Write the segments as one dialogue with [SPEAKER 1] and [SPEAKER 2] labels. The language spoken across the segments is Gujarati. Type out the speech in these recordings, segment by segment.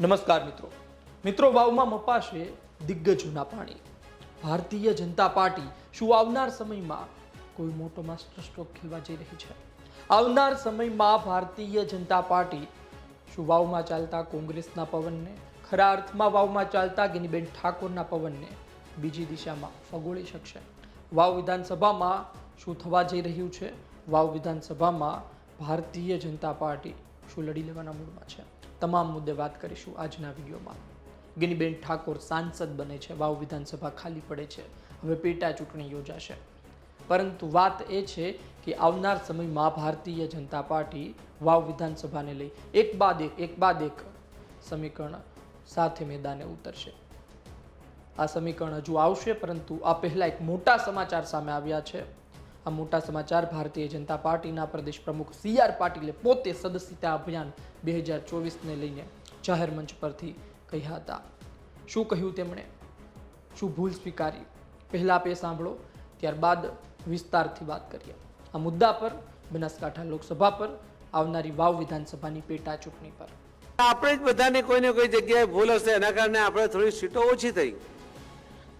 [SPEAKER 1] નમસ્કાર મિત્રો. મિત્રો વાવમાં મપાશે દિગ્ગજોના પાણી. ભારતીય જનતા પાર્ટી શું આવનાર સમયમાં કોઈ મોટો માસ્ટર સ્ટ્રોક ખેલવા જઈ રહી છે? આવનાર સમયમાં ભારતીય જનતા પાર્ટી શું વાવમાં ચાલતા કોંગ્રેસના પવનને, ખરા અર્થમાં વાવમાં ચાલતા ગિનીબેન ઠાકોરના પવનને બીજી દિશામાં ફગોળી શકશે? વાવ વિધાનસભામાં શું થવા જઈ રહ્યું છે? વાવ વિધાનસભામાં ભારતીય જનતા પાર્ટી શું લડી લેવાના મૂડમાં છે? તમામ મુદ્દે વાત કરીશું આજના વિડીયોમાં. ગિનીબેન ઠાકોર સાંસદ બને છે, વાવ વિધાનસભા ખાલી પડે છે, હવે પેટા ચૂંટણી યોજાશે. પરંતુ વાત એ છે કે આવનાર સમયમાં ભારતીય જનતા પાર્ટી વાવ વિધાનસભાને લઈ એક બાદ એક એક બાદ એક સમીકરણ સાથે મેદાને ઉતરશે. આ સમીકરણ હજુ આવશે, પરંતુ આ પહેલાં એક મોટા સમાચાર સામે આવ્યા છે. આ મોટા સમાચાર, ભારતીય જનતા પાર્ટીના પ્રદેશ પ્રમુખ સી આર પાટીલે પોતે સદસ્યતા અભિયાન બે હજાર ચોવીસને લઈને જાહેર મંચ પરથી કહ્યા હતા. શું કહ્યું તેમણે? શું ભૂલ સ્વીકારી? પહેલા આપે સાંભળો, ત્યારબાદ વિસ્તારથી વાત કરીએ. આ મુદ્દા પર બનાસકાંઠા લોકસભા પર આવનારી વાવ વિધાનસભાની પેટા ચૂંટણી પર.
[SPEAKER 2] આપણે જ બધાને કોઈને કોઈ જગ્યાએ ભૂલ હશે, એના કારણે આપણે થોડી સીટો ઓછી થઈ.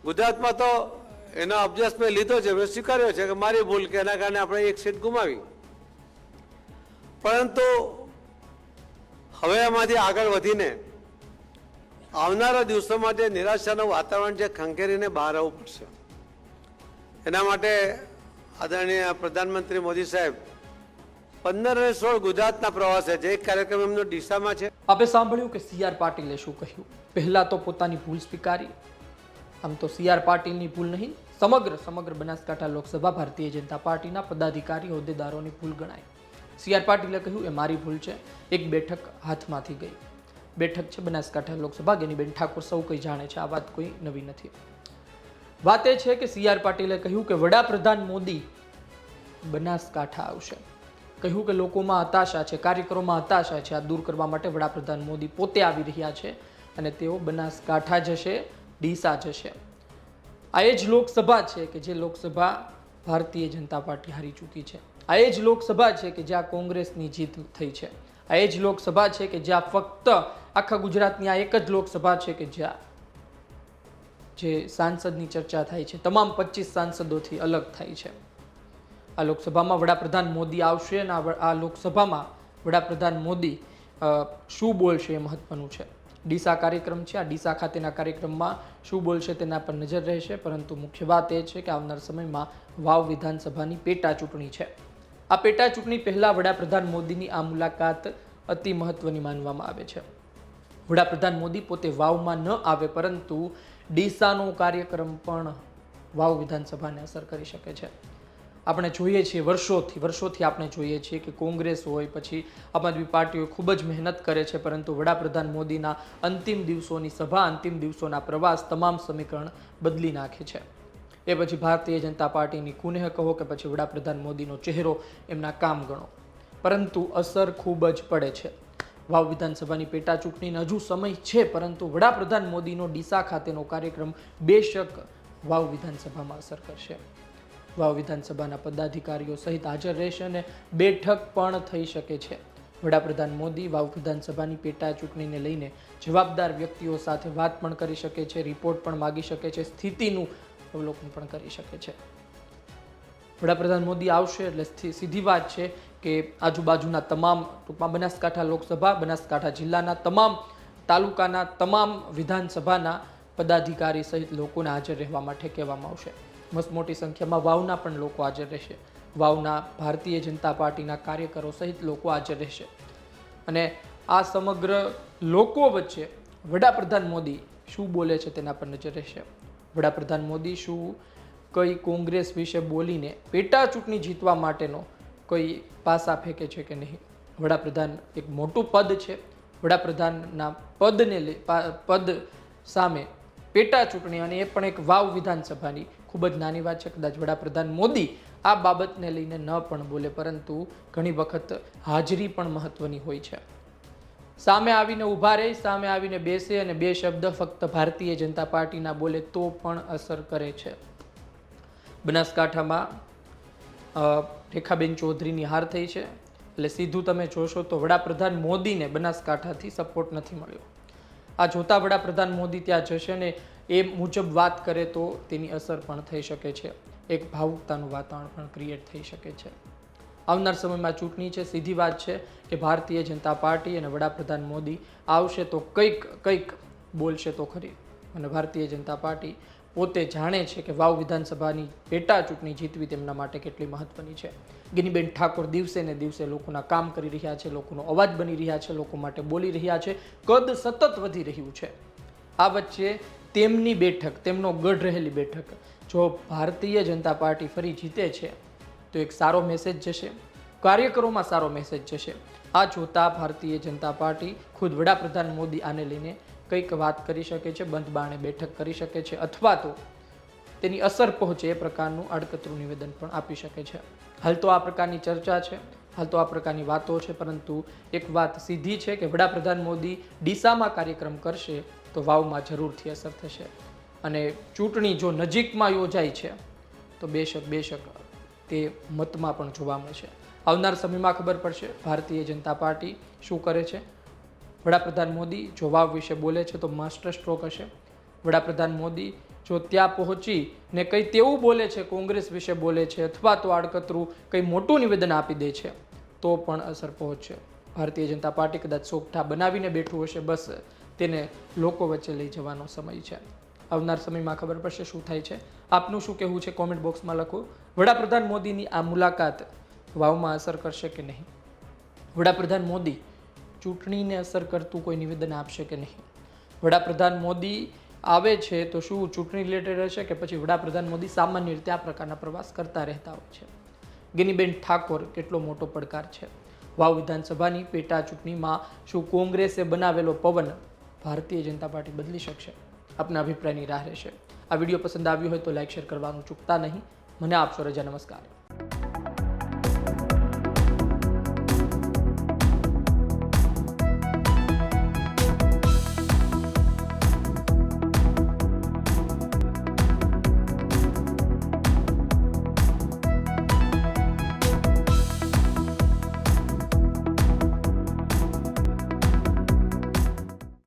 [SPEAKER 2] ગુજરાતમાં તો એનો અભ્યાસ મેં લીધો છે, મેં સ્વીકાર્યો છે કે મારી ભૂલ કે એના કારણે આપણે એક સીટ ગુમાવી. પરંતુ હવે એમાંથી આગળ વધીને આવનારા દિવસોમાં જે નિરાશાનું વાતાવરણ છે, ખંખેરીને બહાર આવવું પડશે. એના માટે આદરણીય પ્રધાનમંત્રી મોદી સાહેબ, પંદર અને સોળ ગુજરાતના પ્રવાસે છે એક કાર્યક્રમ એમનો ડીસામાં છે.
[SPEAKER 1] આપે સાંભળ્યું કે સી આર પાટીલે શું કહ્યું? પહેલા તો પોતાની ભૂલ સ્વીકારી. આમ તો સી આર પાટીલની ભૂલ નહીં સમગ્ર સમગ્ર બનાસકાંઠા લોકસભા ભારતીય જનતા પાર્ટીના પદાધિકારી હોદ્દેદારોની ભૂલ ગણાય. સી આર પાટીલે કહ્યું, એ મારી ભૂલ છે. એક બેઠક હાથમાંથી ગઈ. બેઠક છે બનાસકાંઠા લોકસભા ગેનીબેન ઠાકોર સૌ કંઈ જાણે છે. આ વાત કોઈ નવી નથી. વાત એ છે કે સી આર પાટીલે કહ્યું કે વડાપ્રધાન મોદી બનાસકાંઠા આવશે. કહ્યું કે લોકોમાં હતાશા છે કાર્યકરોમાં હતાશા છે. આ દૂર કરવા માટે વડાપ્રધાન મોદી પોતે આવી રહ્યા છે અને તેઓ બનાસકાંઠા જશે, ડીસા જશે. આ એ જ લોકસભા છે કે જે લોકસભા ભારતીય જનતા પાર્ટી હારી ચૂકી છે. આ એ જ લોકસભા છે કે જ્યાં કોંગ્રેસની જીત થઈ છે. આ એ જ લોકસભા છે કે જ્યાં ફક્ત આખા ગુજરાતની આ એક જ લોકસભા છે કે જ્યાં જે સાંસદની ચર્ચા થાય છે, તમામ પચીસ સાંસદોથી અલગ થાય છે. આ લોકસભામાં વડાપ્રધાન મોદી આવશે અને આ લોકસભામાં વડાપ્રધાન મોદી શું બોલશે એ મહત્વનું છે. ડીસા કાર્યક્રમ છે. આ ડીસા ખાતેના કાર્યક્રમમાં શું બોલશે તેના પર નજર રહેશે. પરંતુ મુખ્ય વાત એ છે કે આવનાર સમયમાં વાવ વિધાનસભાની પેટા ચૂંટણી છે. આ પેટા ચૂંટણી પહેલા વડાપ્રધાન મોદીની આ મુલાકાત અતિ મહત્વની માનવામાં આવે છે. વડાપ્રધાન મોદી પોતે વાવમાં ન આવે, પરંતુ ડીસાનો કાર્યક્રમ પણ વાવ વિધાનસભાને અસર કરી શકે છે. આપણે જોઈએ છીએ, વર્ષોથી વર્ષોથી આપણે જોઈએ છીએ કે કોંગ્રેસ હોય, પછી આમ આદમી પાર્ટીઓ ખૂબ જ મહેનત કરે છે, પરંતુ વડાપ્રધાન મોદીના અંતિમ દિવસોની સભા, અંતિમ દિવસોના પ્રવાસ તમામ સમીકરણ બદલી નાખે છે. એ પછી ભારતીય જનતા પાર્ટીની કુનેહ કહો કે પછી વડાપ્રધાન મોદીનો ચહેરો એમના કામ ગણો. પરંતુ અસર ખૂબ જ પડે છે. વાવ વિધાનસભાની પેટા ચૂંટણીને હજુ સમય છે, પરંતુ વડાપ્રધાન મોદીનો ડીસા ખાતેનો કાર્યક્રમ બેશક વાવ વિધાનસભામાં અસર કરશે. વાવ વિધાનસભાના પદાધિકારીઓ સહિત હાજર રહેશે અને બેઠક પણ થઈ શકે છે. વડાપ્રધાન મોદી વાવ વિધાનસભાની પેટા ચૂંટણીને લઈને જવાબદાર વ્યક્તિઓ સાથે વાત પણ કરી શકે છે, રિપોર્ટ પણ માગી શકે છે, સ્થિતિનું અવલોકન પણ કરી શકે છે. વડાપ્રધાન મોદી આવશે એટલે સીધી વાત છે કે આજુબાજુના તમામ ટૂંકમાં બનાસકાંઠા લોકસભા, બનાસકાંઠા જિલ્લાના તમામ તાલુકાના તમામ વિધાનસભાના પદાધિકારી સહિત લોકોને હાજર રહેવા માટે કહેવામાં આવશે. મસ્ત મોટી સંખ્યામાં વાવના પણ લોકો હાજર રહેશે. વાવના ભારતીય જનતા પાર્ટીના કાર્યકરો સહિત લોકો હાજર રહેશે. અને આ સમગ્ર લોકો વચ્ચે વડાપ્રધાન મોદી શું બોલે છે તેના પર નજર રહેશે. વડાપ્રધાન મોદી શું કઈ કોંગ્રેસ વિશે બોલીને પેટા ચૂંટણી જીતવા માટેનો કોઈ પાસા ફેંકે છે કે નહીં? વડાપ્રધાન એક મોટું પદ છે. વડાપ્રધાનના પદને પદ સામે પેટા ચૂંટણી અને એ પણ એક વાવ વિધાનસભાની. ખૂબ જ નાની વાત છે, કદાચ વડાપ્રધાન મોદી આ બાબતને લઈને ન પણ બોલે, પરંતુ ઘણી વખત હાજરી પણ મહત્વની હોય છે. સામે આવીને ઊભા રહે, સામે આવીને બેસે અને બે શબ્દ ફક્ત ભારતીય જનતા પાર્ટીના બોલે તો પણ અસર કરે છે. બનાસકાંઠામાં રેખાબેન ચૌધરીની હાર થઈ છે. એટલે સીધું તમે જોશો તો વડાપ્રધાન મોદીને બનાસકાંઠાથી સપોર્ટ નથી મળ્યો. આ જોતા વડાપ્રધાન મોદી ત્યાં જશે ને એ મુજબ વાત કરે તો તેની અસર પણ થઈ શકે છે. એક ભાવુકતાનું વાતાવરણ પણ ક્રિએટ થઈ શકે છે. આવનાર સમયમાં ચૂંટણી છે, સીધી વાત છે કે ભારતીય જનતા પાર્ટી અને વડાપ્રધાન મોદી આવશે તો કંઈક કંઈક બોલશે તો ખરી. અને ભારતીય જનતા પાર્ટી પોતે જાણે છે કે વાવ વિધાનસભાની પેટા ચૂંટણી જીતવી તેમના માટે કેટલી મહત્વની છે. ગિનીબેન ઠાકોર દિવસે ને દિવસે લોકોના કામ કરી રહ્યા છે, લોકોનો અવાજ બની રહ્યા છે, લોકો માટે બોલી રહ્યા છે. કદ સતત વધી રહ્યું છે. આ વચ્ચે તેમની બેઠક, તેમનો ગઢ રહેલી બેઠક, જો ભારતીય જનતા પાર્ટી ફરી જીતે છે, તો એક સારો મેસેજ જશે. કાર્યકરોમાં સારો મેસેજ જશે. આ જોતા ભારતીય જનતા પાર્ટી ખુદ વડાપ્રધાન મોદી આને લઈને કંઈક વાત કરી શકે છે, બંધ બાણે બેઠક કરી શકે છે, અથવા તો તેની અસર પહોંચે એ પ્રકારનું આડકતરું નિવેદન પણ આપી શકે છે. હાલ તો આ પ્રકારની ચર્ચા છે, હાલ તો આ પ્રકારની વાતો છે, પરંતુ એક વાત સીધી છે કે વડાપ્રધાન મોદી ડીસામાં કાર્યક્રમ કરશે તો વાવમાં જરૂરથી અસર થશે. અને ચૂંટણી જો નજીકમાં યોજાય છે, તો બેશક બેશક તે મતમાં પણ જોવા મળશે. આવનાર સમયમાં ખબર પડશે, ભારતીય જનતા પાર્ટી શું કરે છે વડાપ્રધાન મોદી જો વાવ વિશે બોલે છે તો માસ્ટર સ્ટ્રોક હશે. વડાપ્રધાન મોદી જો ત્યાં પહોંચી ને કંઈ તેવું બોલે છે, કોંગ્રેસ વિશે બોલે છે અથવા તો આડકતરું કંઈ મોટું નિવેદન આપી દે છે, તો પણ અસર પહોંચશે. ભારતીય જનતા પાર્ટી કદાચ સોગઠા બનાવીને બેઠું હશે, બસ તેને લોકો વચ્ચે લઈ જવાનો સમય છે. આવનાર સમયમાં ખબર પડશે શું થાય છે. આપનું શું કહેવું છે કોમેન્ટ બોક્સમાં લખો. વડાપ્રધાન મોદીની આ મુલાકાત વાવમાં અસર કરશે કે નહીં? વડાપ્રધાન મોદી ચૂંટણીને અસર કરતું કોઈ નિવેદન આપશે કે નહીં? વડાપ્રધાન મોદી આવે છે તો શું ચૂંટણી રિલેટેડ હશે કે પછી વડાપ્રધાન મોદી સામાન્ય રીતે આ પ્રકારના પ્રવાસ કરતા રહેતા હોય છે? ગિનીબેન ઠાકોર કેટલો મોટો પડકાર છે? વાવ વિધાનસભાની પેટા ચૂંટણીમાં શું કોંગ્રેસે બનાવેલો પવન ભારતીય જનતા પાર્ટી બદલી શકશે? આપના અભિપ્રાયની રાહ રહેશે. આ વીડિયો પસંદ આવ્યો હોય તો લાઇક શેર કરવાનું ચૂકતા નહીં. મને આપશો રજા. નમસ્કાર.